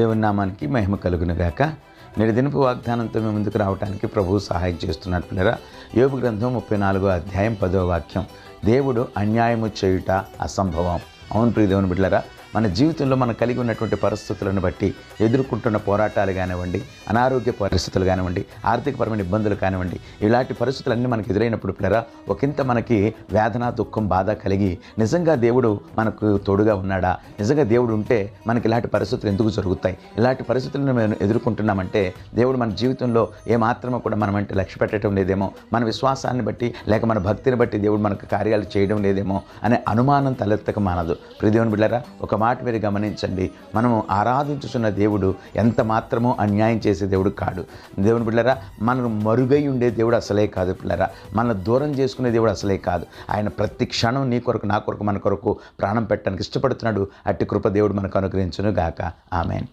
దేవుని నామానికి మహిమ కలుగును గాక. నేడు దినపు వాగ్దానంతో మేము ముందుకు రావడానికి ప్రభువు సహాయం చేస్తున్నాడు పిల్లరా. యోగు గ్రంథం ముప్పై నాలుగో అధ్యాయం పదో వాక్యం. దేవుడు అన్యాయము చేయుట అసంభవం. అవును ప్రియ దేవుని బిడ్డలరా మన జీవితంలో మనం కలిగి ఉన్నటువంటి పరిస్థితులను బట్టి ఎదుర్కొంటున్న పోరాటాలు కానివ్వండి అనారోగ్య పరిస్థితులు కానివ్వండి ఆర్థికపరమైన ఇబ్బందులు కానివ్వండి ఇలాంటి పరిస్థితులన్నీ మనకు ఎదురైనప్పుడు పిల్లరా ఒకంత మనకి వేదన దుఃఖం బాధ కలిగి నిజంగా దేవుడు మనకు తోడుగా ఉన్నాడా? నిజంగా దేవుడు ఉంటే మనకి ఇలాంటి పరిస్థితులు ఎందుకు జరుగుతాయి? ఇలాంటి పరిస్థితులను మేము ఎదుర్కొంటున్నామంటే దేవుడు మన జీవితంలో ఏమాత్రమో కూడా మనం అంటే లక్ష్య పెట్టడం లేదేమో మన విశ్వాసాన్ని బట్టి లేక మన భక్తిని బట్టి దేవుడు మనకు కార్యాలు చేయడం లేదేమో అనే అనుమానం తలెత్తక మానదు. ప్రియదేవుని బిళ్ళరా ఒక మాట మీరు గమనించండి. మనము ఆరాధించుతున్న దేవుడు ఎంత మాత్రమో అన్యాయం చేసే దేవుడు కాడు. దేవుని పిల్లరా మనకు మరుగై ఉండే దేవుడు అసలే కాదు పిల్లరా మన దూరం చేసుకునే దేవుడు అసలే కాదు. ఆయన ప్రతి క్షణం నీ కొరకు నా కొరకు మన కొరకు ప్రాణం పెట్టడానికి ఇష్టపడుతున్నాడు. అట్టి కృప దేవుడు మనకు అనుగ్రహించును గాక ఆమెన్.